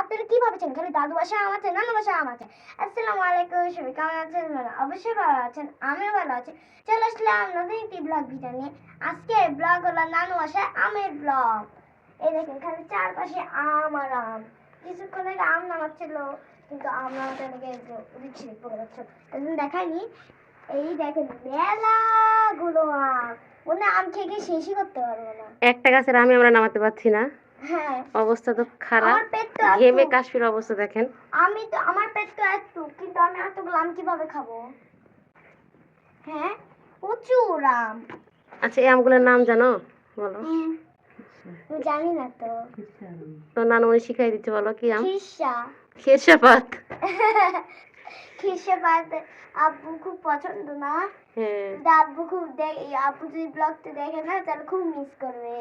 আপনারা কি ভাবছেন? খালি দাদু বাসা আম আছে নানু বাসা আম আছে আসসালামু আলাইকুম, সবাই কেমন আছেন? অবশ্যই ভালো আছেন, আমিও ভালো আছি। চলে আসলাম নতুন একটি ব্লগ ভিডিও নিয়ে। আজকে ব্লগ হলো নানু বাসায় আমের ব্লগ এই দেখেন, খালি চারপাশে আম আর আম। কিছুক্ষণ আগে আম নামাচ্ছিল, কিন্তু আম নামাতে নাকি রিক্সি পড়ে যাচ্ছে। দেখায়নি। এই দেখেন, মেলাগুলো আম। মনে আম খেয়ে শেষই করতে পারব না। একটা গাছের আমি আমরা নামাতে পারছি না। অবস্থা তো খারাপ। ঘেমে এত- কাশ্মীর অবস্থা দেখেন। আমি তো আমার পেট তো একটু কিন্তু আমি এতগুলো আম কীভাবে খাব? হ্যাঁ? আচ্ছা এই আমগুলোর নাম জানো? বলো। জানি না তো। তো নানুমণি শিখাই দিচ্ছে বলো কি আম? খিসা খেসাপাত খিসে পাতে আব্বু খুব পছন্দ না? হ্যাঁ। আব্বু খুব দেখ আব্বু যদি ব্লগটা দেখে না তাহলে খুব মিস করবে।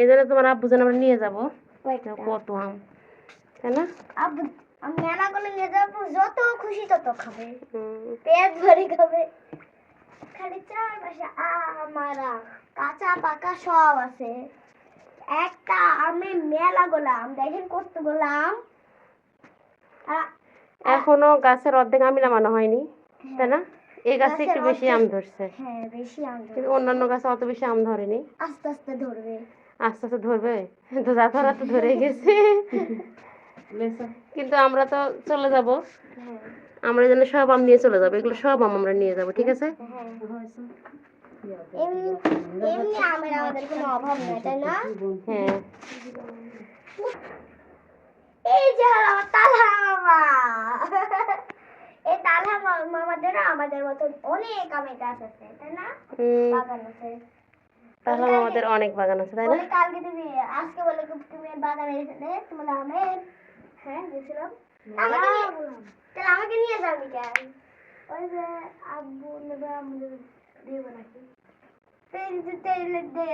এই জন্য তোমার আব্বু যেন আমরা নিয়ে যাব। কত আম তাই না? আব্বু আমি মেলাগুলো নিয়ে যাব যত খুশি তত খাবে। পেট ভরে খাবে। খালি চারপাশে আম কাঁচা পাকা সব আছে। একটা আমে মেলা গোলাম দেখেন করতে গোলাম। এখনও গাছের অর্ধেক আমি নামানো হয়নি তাই না? এই গাছে একটু বেশি আম ধরছে। হ্যাঁ বেশি আম। কিন্তু অন্যান্য গাছে অত বেশি আম ধরেনি। আস্তে আস্তে ধরবে। আস্তে আস্তে ধরবে? তো যা ধরা তো ধরে গেছে। কিন্তু আমরা তো চলে যাব। হ্যাঁ। আমরা যেন সব আম নিয়ে চলে যাব। এগুলো সব আম আমরা নিয়ে যাব ঠিক আছে? হ্যাঁ। এমনি এমনি আমের আমাদের কোনো অভাব নেই তাই না হ্যাঁ এই যে হলো আমার তালহা মামা এই তালহা মা- মামাদেরও আমাদের মতন অনেক আমের গাছ আছে তাই না? বাগান আছে। তাহলে আমাদের অনেক বাগান আছে তাই না? কালকে তুমি আজকে বলে কি তুমি বাগানে এসেছিলে তোমার আমের হ্যাঁ গেছিলাম। আমাকে নিয়ে তাহলে আমাকে নিয়ে যাবি কেন ওই যে আব্বু নেবে আমাদের দেবো নাকি? তেল তেল দে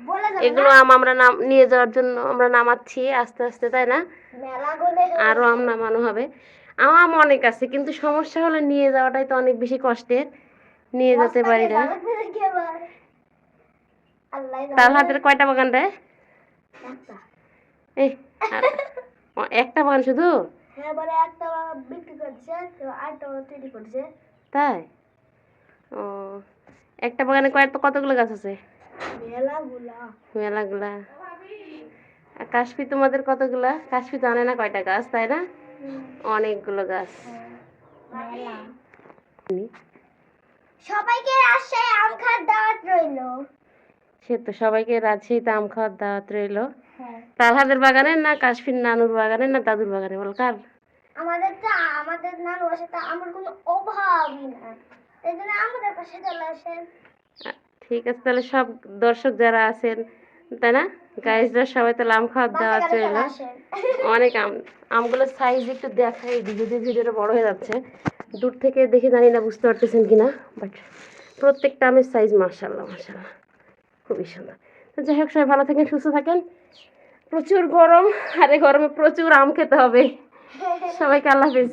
বলে যাবে এগুলো আম আমরা নাম নিয়ে যাওয়ার জন্য আমরা নামাচ্ছি আস্তে আস্তে তাই না? আরও আম নামানো হবে। আম অনেক আছে কিন্তু সমস্যা হলো নিয়ে যাওয়াটাই তো অনেক বেশি কষ্টের। নিয়ে যেতে পারি না। তার হাতের কয়টা বাগান রে? একটা। বাগান শুধু? হ্যাঁ তাই? ও একটা বাগানে কয়েকটা কতগুলো গাছ আছে? মেলাগুলা। কাশফি তোমাদের কতগুলা? কাশফি জানে না কয়টা গাছ তাই না? অনেকগুলো গাছ। সবাইকে রাজশাহী আম খাওয়ার দাওয়াত রইল। সে তো সবাইকে রাজশাহীতে আম খাওয়ার দাওয়াত রইল। হ্যাঁ। তালহাদের বাগানে না কাশফির নানুর বাগানে না দাদুর বাগানে বল কার? আমাদের তো আমাদের নানু বাসা তো আমার কোনো অভাবই না এই জন্য আমাদের পাশে চলে আসেন। ঠিক আছে তাহলে সব দর্শক যারা আছেন তাই না? গাইজরা সবাই তাহলে আম খাওয়ার বাসায় চলে অনেক আম আমগুলোর সাইজ একটু দেখাই যদি ভিডিওটা বড় হয়ে যাচ্ছে। দূর থেকে দেখে জানি না বুঝতে পারতেছেন কিনা বাট প্রত্যেকটা আমের সাইজ মার্শাল্লাহ মার্শাল্লাহ খুবই সুন্দর। তো যাই হোক সবাই ভালো থাকেন সুস্থ থাকেন। প্রচুর গরম আর গরমে প্রচুর আম খেতে হবে। সবাইকে আল্লাহ হাফিজ।